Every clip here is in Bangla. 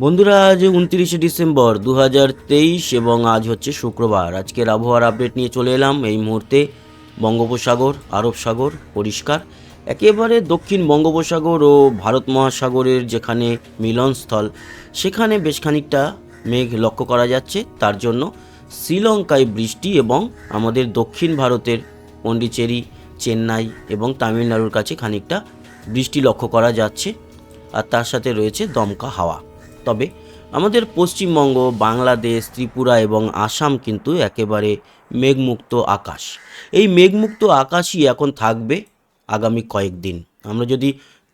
বন্ধুরা, আজ উনত্রিশে ডিসেম্বর দু হাজার তেইশ এবং আজ হচ্ছে শুক্রবার। আজকের আবহাওয়ার আপডেট নিয়ে চলে এলাম। এই মুহূর্তে বঙ্গোপসাগর, আরব সাগর পরিষ্কার। একেবারে দক্ষিণ বঙ্গোপসাগর ও ভারত মহাসাগরের যেখানে মিলনস্থল, সেখানে বেশ খানিকটা মেঘ লক্ষ্য করা যাচ্ছে। তার জন্য শ্রীলঙ্কায় বৃষ্টি এবং আমাদের দক্ষিণ ভারতের পন্ডিচেরি, চেন্নাই এবং তামিলনাড়ুর কাছে খানিকটা বৃষ্টি লক্ষ্য করা যাচ্ছে। আর তার সাথে রয়েছে দমকা হাওয়া। তবে আমাদের পশ্চিমবঙ্গ, বাংলাদেশ, ত্রিপুরা এবং আসাম কিন্তু একেবারে মেঘমুক্ত আকাশ। এই মেঘমুক্ত আকাশই এখন থাকবে আগামী কয়েকদিন আমরা যদি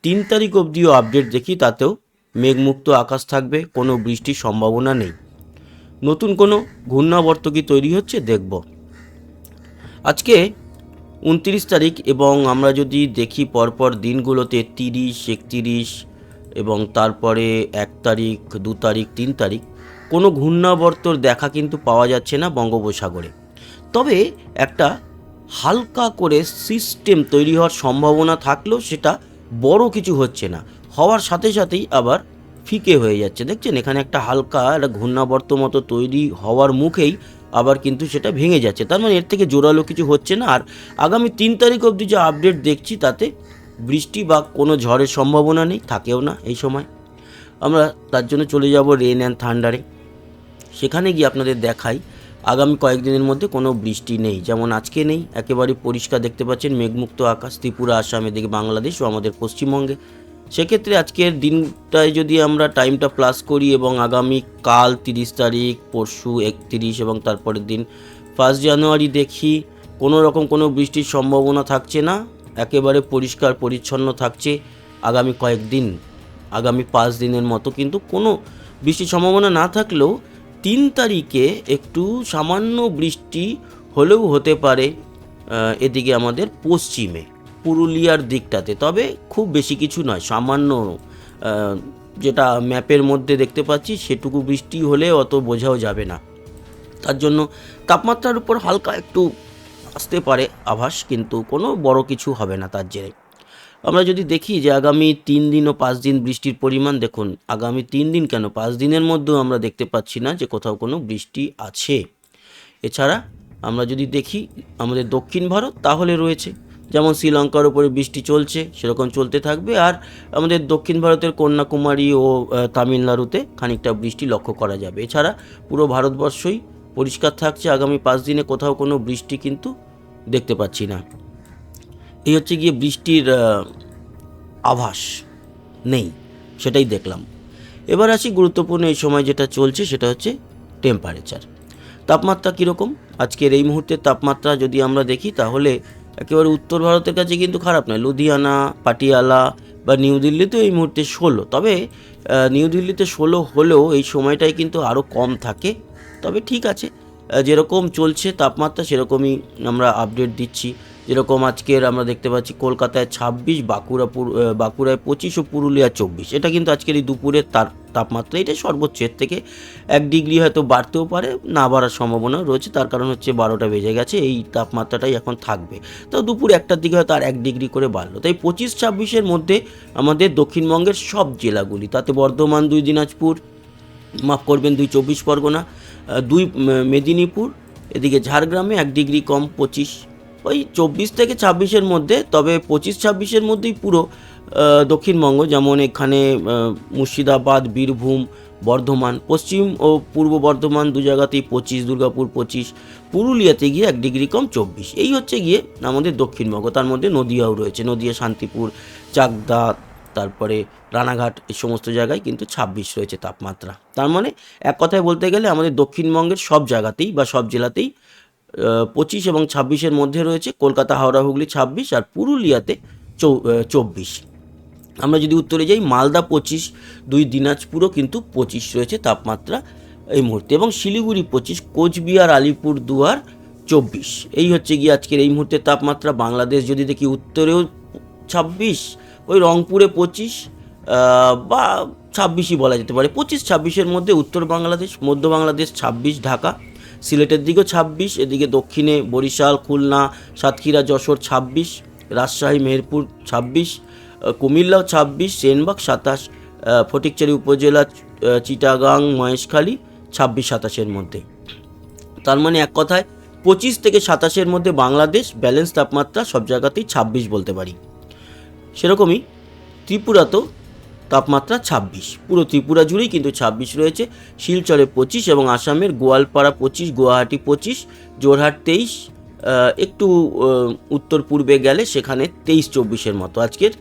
তিন তারিখ অবধিও আপডেট দেখি, তাতেও মেঘমুক্ত আকাশ থাকবে, কোনো বৃষ্টির সম্ভাবনা নেই। নতুন কোনো ঘূর্ণাবর্ত কি তৈরি হচ্ছে, দেখব। আজকে উনত্রিশ তারিখ এবং আমরা যদি দেখি পরপর দিনগুলোতে তিরিশ, একত্রিশ এবং তারপরে এক তারিখ, দু তারিখ, তিন তারিখ কোনো ঘূর্ণাবর্তর দেখা কিন্তু পাওয়া যাচ্ছে না বঙ্গোপসাগরে। তবে একটা হালকা করে সিস্টেম তৈরি হওয়ার সম্ভাবনা থাকলেও সেটা বড় কিছু হচ্ছে না। হওয়ার সাথে সাথেই আবার ফিকে হয়ে যাচ্ছে। দেখছেন? এখানে একটা হালকা একটা ঘূর্ণাবর্ত মতো তৈরি হওয়ার মুখেই আবার কিন্তু সেটা ভেঙে যাচ্ছে। তার মানে এর থেকে জোরালো কিছু হচ্ছে না। আর আগামী তিন তারিখ অবধি যে আপডেট দেখছি তাতে বৃষ্টি বা কোনো ঝড়ের সম্ভাবনা নেই, থাকেও না এই সময়। আমরা তার জন্য চলে যাব রেন অ্যান্ড থান্ডারে সেখানে গিয়ে আপনাদের দেখাই, আগামী কয়েকদিনের মধ্যে কোনো বৃষ্টি নেই। যেমন আজকে নেই, একেবারে পরিষ্কার দেখতে পাচ্ছেন মেঘমুক্ত আকাশ, ত্রিপুরা, আসাম, এদিকে বাংলাদেশ ও আমাদের পশ্চিমবঙ্গে। সেক্ষেত্রে আজকের দিনটায় যদি আমরা টাইমটা প্লাস করি এবং আগামী কাল তিরিশ তারিখ, পরশু একত্রিশ এবং তারপরের দিন ফার্স্ট জানুয়ারি দেখি, কোনো রকম কোনো বৃষ্টির সম্ভাবনা থাকছে না। একেবারে পরিষ্কার, পরিচ্ছন্ন থাকছে আগামী কয়েকদিন, আগামী পাঁচ দিনের মতো। কিন্তু কোনো বৃষ্টির সম্ভাবনা না থাকলেও তিন তারিখে একটু সামান্য বৃষ্টি হলেও হতে পারে এদিকে আমাদের পশ্চিমে, পুরুলিয়ার দিকটাতে। তবে খুব বেশি কিছু নয়, সামান্য যেটা ম্যাপের মধ্যে দেখতে পাচ্ছি সেটুকু বৃষ্টি হলে অত বোঝাও যাবে না। তার জন্য তাপমাত্রার উপর হালকা একটু আসতে পারে আভাস, কিন্তু কোনো বড় কিছু হবে না তার জেরে। আমরা যদি দেখি যে আগামী তিন দিন ও পাঁচ দিন বৃষ্টির পরিমাণ, দেখুন আগামী তিন দিন কেন? পাঁচ দিনের মধ্যেও আমরা দেখতে পাচ্ছি না যে কোথাও কোনো বৃষ্টি আছে। এছাড়া আমরা যদি দেখি আমাদের দক্ষিণ ভারত তাহলে রয়েছে, যেমন শ্রীলঙ্কার উপরে বৃষ্টি চলছে, সেরকম চলতে থাকবে। আর আমাদের দক্ষিণ ভারতের কন্যাকুমারী ও তামিলনাড়ুতে খানিকটা বৃষ্টি লক্ষ্য করা যাবে। এছাড়া পুরো ভারতবর্ষই পরিষ্কার থাকছে, আগামী পাঁচ দিনে কোথাও কোনো বৃষ্টি কিন্তু দেখতে পাচ্ছি না। এই হচ্ছে গিয়ে বৃষ্টির আভাস। নেই, সেটাই দেখলাম। এবার আসি গুরুত্বপূর্ণ এই সময় যেটা চলছে, সেটা হচ্ছে টেম্পারেচার তাপমাত্রা কীরকম? আজকের এই মুহূর্তের তাপমাত্রা যদি আমরা দেখি, তাহলে একেবারে উত্তর ভারতের কাছে কিন্তু খারাপ নয়। লুধিয়ানা, পাটিয়ালা বা নিউ দিল্লিতেও এই মুহূর্তে ষোলো। তবে নিউ দিল্লিতে ষোলো হলেও এই সময়টাই কিন্তু আরও কম থাকে। তবে ঠিক আছে যেরকম চলছে তাপমাত্রা সেরকমই আমরা আপডেট দিচ্ছি। যেরকম আজকের আমরা দেখতে পাচ্ছি কলকাতায় ছাব্বিশ, বাঁকুড়া বাঁকুড়ায় পঁচিশ ও পুরুলিয়া চব্বিশ। এটা কিন্তু আজকের এই দুপুরের তার তাপমাত্রা এটা সর্বোচ্চ, এর থেকে এক ডিগ্রি হয়তো বাড়তেও পারে, না বাড়ার সম্ভাবনা রয়েছে, তার কারণ হচ্ছে বারোটা বেজে গেছে, এই তাপমাত্রাটাই এখন থাকবে। তো দুপুর একটার দিকে হয়তো আর এক ডিগ্রি করে বাড়লো। তাই পঁচিশ ছাব্বিশের মধ্যে আমাদের দক্ষিণবঙ্গের সব জেলাগুলি, তাতে বর্ধমান, দুই দিনাজপুর মাফ করবেন, দুই চব্বিশ পরগনা দুই মেদিনীপুর, এদিকে ঝাড়গ্রামে এক ডিগ্রি কম পঁচিশ। ওই চব্বিশ থেকে ছাব্বিশের মধ্যে, তবে পঁচিশ, ছাব্বিশের মধ্যেই পুরো দক্ষিণবঙ্গ, যেমন এখানে মুর্শিদাবাদ, বীরভূম, বর্ধমান, পশ্চিম ও পূর্ব বর্ধমান দু জায়গাতেই পঁচিশ, দুর্গাপুর পঁচিশ, পুরুলিয়াতে গিয়ে এক ডিগ্রি কম চব্বিশ। এই হচ্ছে গিয়ে আমাদের দক্ষিণবঙ্গ, তার মধ্যে নদিয়াও রয়েছে, নদিয়া, শান্তিপুর, চাকদা তারপরে রানাঘাট এই সমস্ত জায়গায় কিন্তু ছাব্বিশ রয়েছে তাপমাত্রা। তার মানে এক কথায় বলতে গেলে আমাদের দক্ষিণবঙ্গের সব জায়গাতেই বা সব জেলাতেই পঁচিশ এবং ছাব্বিশের মধ্যে রয়েছে কলকাতা, হাওড়া, হুগলি ছাব্বিশ আর পুরুলিয়াতে চৌ চব্বিশ। আমরা যদি উত্তরে যাই, মালদা পঁচিশ, দুই দিনাজপুরও কিন্তু পঁচিশ রয়েছে তাপমাত্রা এই মুহূর্তে এবং শিলিগুড়ি পঁচিশ, কোচবিহার আলিপুর দুয়ার চব্বিশ। এই হচ্ছে গিয়ে আজকের এই মুহূর্তে তাপমাত্রা। বাংলাদেশ যদি দেখি উত্তরেও ছাব্বিশ, ওই রংপুরে পঁচিশ বা ছাব্বিশই বলা যেতে পারে। পঁচিশ, ছাব্বিশের মধ্যে উত্তর বাংলাদেশ, মধ্য বাংলাদেশ ছাব্বিশ, ঢাকা। সিলেটের দিকেও ছাব্বিশ, এদিকে দক্ষিণে বরিশাল, খুলনা, সাতক্ষীরা, যশোর ছাব্বিশ, রাজশাহী, মেহেরপুর ছাব্বিশ কুমিল্লাও ছাব্বিশ, সেনবাগ সাতাশ ফটিকচারি উপজেলা চিটাগাং, মহেশখালী ছাব্বিশ, সাতাশের মধ্যে। তার মানে এক কথায়, পঁচিশ থেকে সাতাশের মধ্যে বাংলাদেশ, ব্যালেন্স তাপমাত্রা সব জায়গাতেই ছাব্বিশ বলতে পারি। সেরকমই ত্রিপুরাতেও তাপমাত্রা ছাব্বিশ। পুরো ত্রিপুরা জুড়েই কিন্তু ছাব্বিশ রয়েছে। শিলচরে পঁচিশ এবং আসামের গোয়ালপাড়া পঁচিশ, গুয়াহাটি পঁচিশ জোরহাট তেইশ একটু উত্তর পূর্বে গেলে সেখানে তেইশ, চব্বিশের মতো আজকের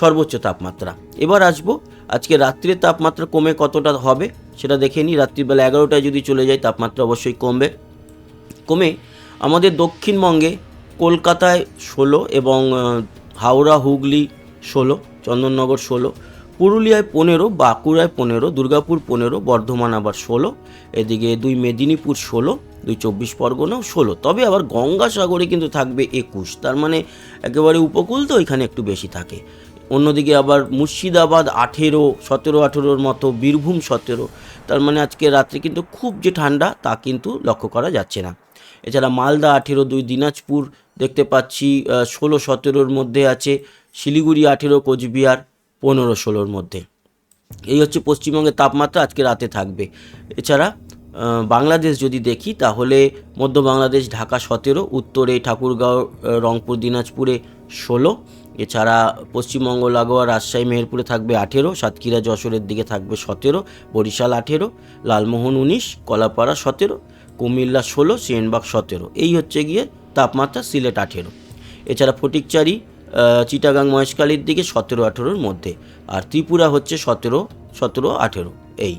সর্বোচ্চ তাপমাত্রা। এবার আসব, আজকে রাত্রির তাপমাত্রা কমে কতটা হবে সেটা দেখে নিই। রাত্রিবেলা এগারোটায় যদি চলে যায় তাপমাত্রা অবশ্যই কমবে। কমে আমাদের দক্ষিণবঙ্গে কলকাতায় ষোলো এবং হাওড়া, হুগলি ষোলো, চন্দননগর ষোলো, পুরুলিয়ায় পনেরো, বাঁকুড়ায় পনেরো, দুর্গাপুর পনেরো, বর্ধমান আবার ষোলো, এদিকে দুই মেদিনীপুর ষোলো, দুই চব্বিশ পরগনাও ষোলো। তবে আবার গঙ্গাসাগরে কিন্তু থাকবে একুশ। তার মানে একেবারে উপকূল তো এখানে একটু বেশি থাকে। অন্যদিকে আবার মুর্শিদাবাদ আঠেরো, সতেরো, আঠেরোর মতো, বীরভূম সতেরো। তার মানে আজকে রাত্রে কিন্তু খুব যে ঠান্ডা তা কিন্তু লক্ষ্য করা যাচ্ছে না। এছাড়া মালদা আঠেরো, দুই দিনাজপুর দেখতে পাচ্ছি ষোলো সতেরোর মধ্যে আছে শিলিগুড়ি আঠেরো, কোচবিহার পনেরো ষোলোর মধ্যে। এই হচ্ছে পশ্চিমবঙ্গের তাপমাত্রা, আজকে রাতে থাকবে। এছাড়া বাংলাদেশ যদি দেখি, তাহলে মধ্য বাংলাদেশ, ঢাকা সতেরো, উত্তরে ঠাকুরগাঁও রংপুর, দিনাজপুরে ষোলো। এছাড়া পশ্চিমবঙ্গ, লাগোয়া, রাজশাহী, মেহেরপুরে থাকবে আঠেরো, সাতক্ষীরা, যশোরের দিকে থাকবে সতেরো, বরিশাল আঠেরো, লালমোহন উনিশ, কলাপাড়া সতেরো, কুমিল্লা ষোলো, সেনবাগ সতেরো। এই হচ্ছে গিয়ে তাপমাত্রা সিলেট আঠেরো। এছাড়া ফটিকচারি চিটাগাং মহেশখালীর দিকে সতেরো আঠেরোর মধ্যে আর ত্রিপুরা হচ্ছে সতেরো সতেরো আঠেরো, এই।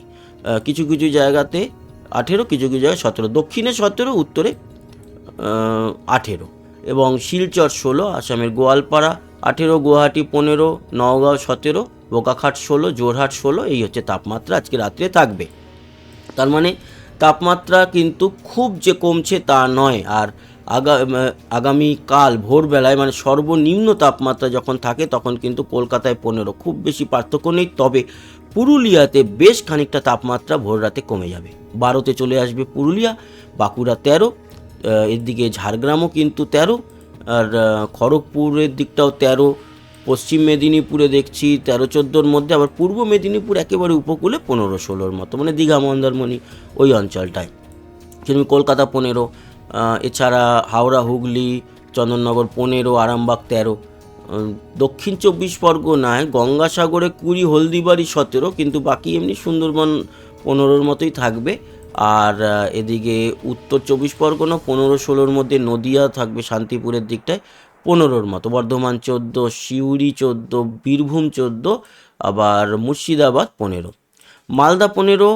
কিছু কিছু জায়গাতে আঠেরো, কিছু কিছু জায়গায় সতেরো, দক্ষিণে সতেরো, উত্তরে আঠেরো এবং শিলচর ষোলো, আসামের গোয়ালপাড়া আঠেরো, গুয়াহাটি পনেরো, নওগাঁও সতেরো, বোকাখাট ষোলো জোরহাট ষোলো, এই হচ্ছে তাপমাত্রা আজকে রাত্রে থাকবে। তার মানে তাপমাত্রা কিন্তু খুব যে কমছে তা নয় আর আগা আগামীকাল ভোরবেলায় মানে সর্বনিম্ন তাপমাত্রা যখন থাকে তখন কিন্তু কলকাতায় পনেরো। খুব বেশি পার্থক্য নেই, তবে পুরুলিয়াতে বেশ খানিকটা তাপমাত্রা ভোর রাতে কমে যাবে। বারোতে চলে আসবে পুরুলিয়া, বাঁকুড়া তেরো এদিকে ঝাড়গ্রামও কিন্তু তেরো, আর খড়গপুরের দিকটাও তেরো, পশ্চিম মেদিনীপুরে দেখছি তেরো, চোদ্দোর মধ্যে, আবার পূর্ব মেদিনীপুর একেবারে উপকূলে পনেরো, ষোলোর মতো মানে দীঘা, মন্দারমণি ওই অঞ্চলটায়। সেরকম কলকাতা পনেরো এছাড়া হাওড়া, হুগলি, চন্দননগর পনেরো, আরামবাগ তেরো। দক্ষিণ চব্বিশ পরগনায় গঙ্গাসাগরে কুড়ি, হলদিবাড়ি সতেরো, কিন্তু বাকি এমনি সুন্দরবন পনেরোর মতোই থাকবে। আর এদিকে উত্তর চব্বিশ পরগনা পনেরো, ষোলোর মধ্যে নদিয়া থাকবে শান্তিপুরের দিকটায় পনেরোর মতো। বর্ধমান চোদ্দ, সিউড়ি চোদ্দ, বীরভূম চোদ্দ, আবার মুর্শিদাবাদ পনেরো। মালদা পনেরো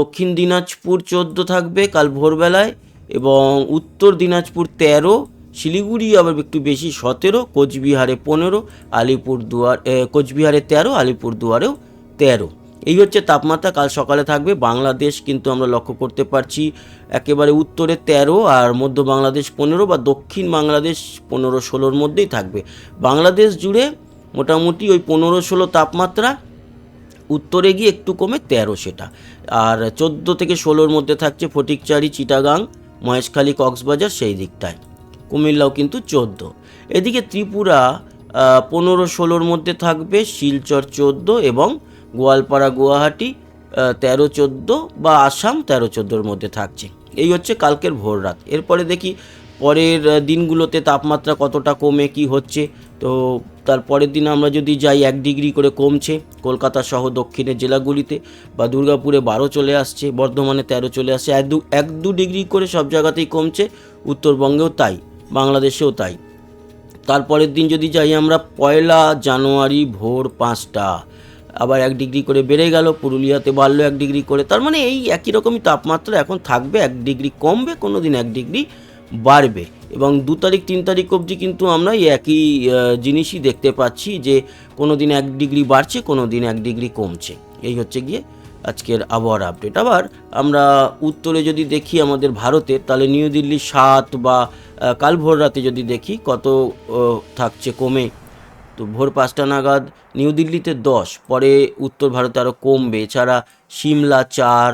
দক্ষিণ দিনাজপুর চোদ্দ থাকবে। কাল ভোরবেলায় এবং উত্তর দিনাজপুর তেরো, শিলিগুড়ি আবার একটু বেশি সতেরো, কোচবিহারে পনেরো আলিপুর দুয়ার কোচবিহারে তেরো আলিপুর দুয়ারেও তেরো। এই হচ্ছে তাপমাত্রা, কাল সকালে থাকবে বাংলাদেশ কিন্তু আমরা লক্ষ্য করতে পারছি একেবারে উত্তরে তেরো আর মধ্য বাংলাদেশ পনেরো বা দক্ষিণ বাংলাদেশ পনেরো ষোলোর মধ্যেই থাকবে। বাংলাদেশ জুড়ে মোটামুটি ওই পনেরো ষোলো তাপমাত্রা, উত্তরে গিয়ে একটু কমে তেরো সেটা। আর চোদ্দ থেকে ষোলোর মধ্যে থাকছে ফটিকচারি, চিটাগাং মহেশখালী কক্সবাজার সেই দিকটায়। কুমিল্লাও কিন্তু চোদ্দ। এদিকে ত্রিপুরা পনেরো ষোলোর মধ্যে থাকবে শিলচর চোদ্দ এবং গোয়ালপাড়া গুয়াহাটি তেরো চোদ্দ বা আসাম তেরো চোদ্দোর মধ্যে থাকছে। এই হচ্ছে কালকের ভোর রাত এরপরে দেখি পরের দিনগুলোতে তাপমাত্রা কতটা কমে, কি হচ্ছে? তো তার পরের দিন আমরা যদি যাই এক ডিগ্রি করে কমছে, কলকাতা সহ দক্ষিণের জেলাগুলিতে, বা দুর্গাপুরে বারো চলে আসছে, বর্ধমানে তেরো চলে আসছে, এক দু এক দু ডিগ্রি করে সব জায়গাতেই কমছে, উত্তরবঙ্গেও তাই, বাংলাদেশেও তাই। তারপরের দিন যদি যাই আমরা পয়লা জানুয়ারি ভোর পাঁচটা, আবার এক ডিগ্রি করে বেড়ে গেল, পুরুলিয়াতে বাড়লো এক ডিগ্রি করে, তার মানে এই একই রকমই তাপমাত্রা এখন থাকবে, এক ডিগ্রি কমবে কোনো দিন এক ডিগ্রি বাড়বে। এবং দু তারিখ, তিন তারিখ অবধি কিন্তু আমরা একই জিনিসই দেখতে পাচ্ছি যে কোনো দিন এক ডিগ্রি বাড়ছে কোনো দিন এক ডিগ্রি কমছে। এই হচ্ছে গিয়ে আজকের আবহাওয়ার আপডেট আবার আমরা উত্তরে যদি দেখি আমাদের ভারতের তাহলে নিউ দিল্লি সাত বা কাল ভোর রাতে যদি দেখি কত থাকছে কমে, তো ভোর পাঁচটা নাগাদ নিউ দিল্লিতে দশ, পরে উত্তর ভারতে আরও কমবে। এছাড়া সিমলা চার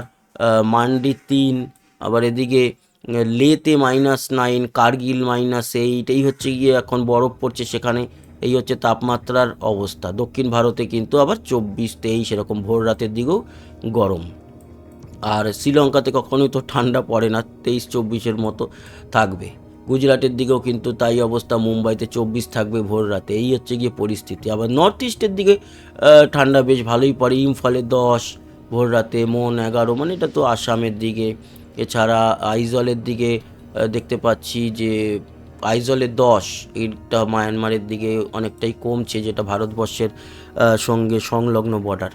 মান্ডি তিন, আবার এদিকে লেতে minus nine Kargil minus eight এই হচ্ছে গিয়ে এখন বরফ পড়ছে সেখানে, এই হচ্ছে তাপমাত্রার অবস্থা। দক্ষিণ ভারতে কিন্তু আবার চব্বিশ, তেইশ এরকম ভোর রাতের দিকেও গরম। আর শ্রীলঙ্কাতে কখনোই তো ঠান্ডা পড়ে না, তেইশ, চব্বিশের মতো থাকবে। গুজরাটের দিকেও কিন্তু তাই অবস্থা, মুম্বাইতে চব্বিশ থাকবে ভোর রাতে, এই হচ্ছে গিয়ে পরিস্থিতি। আবার নর্থ ইস্টের দিকে ঠান্ডা বেশ ভালোই পড়ে, ইম্ফলে দশ, ভোর রাতে মন এগারো মানে এটা তো আসামের দিকে। এছাড়া আইজলের দিকে দেখতে পাচ্ছি যে আইজলে দশ এটা মায়ানমারের দিকে অনেকটাই কমছে, যেটা ভারতবর্ষের সঙ্গে সংলগ্ন বর্ডার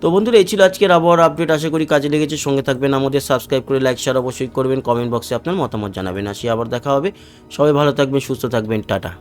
তো বন্ধুরা, এই ছিল আজকের আবহাওয়ার আপডেট আশা করি কাজে লেগেছে। সঙ্গে থাকবেন আমাদের। সাবস্ক্রাইব করে লাইক শেয়ার অবশ্যই করবেন। কমেন্ট বক্সে আপনার মতামত জানাবেন। আসি, আবার দেখা হবে। সবাই ভালো থাকবেন, সুস্থ থাকবেন। টাটা।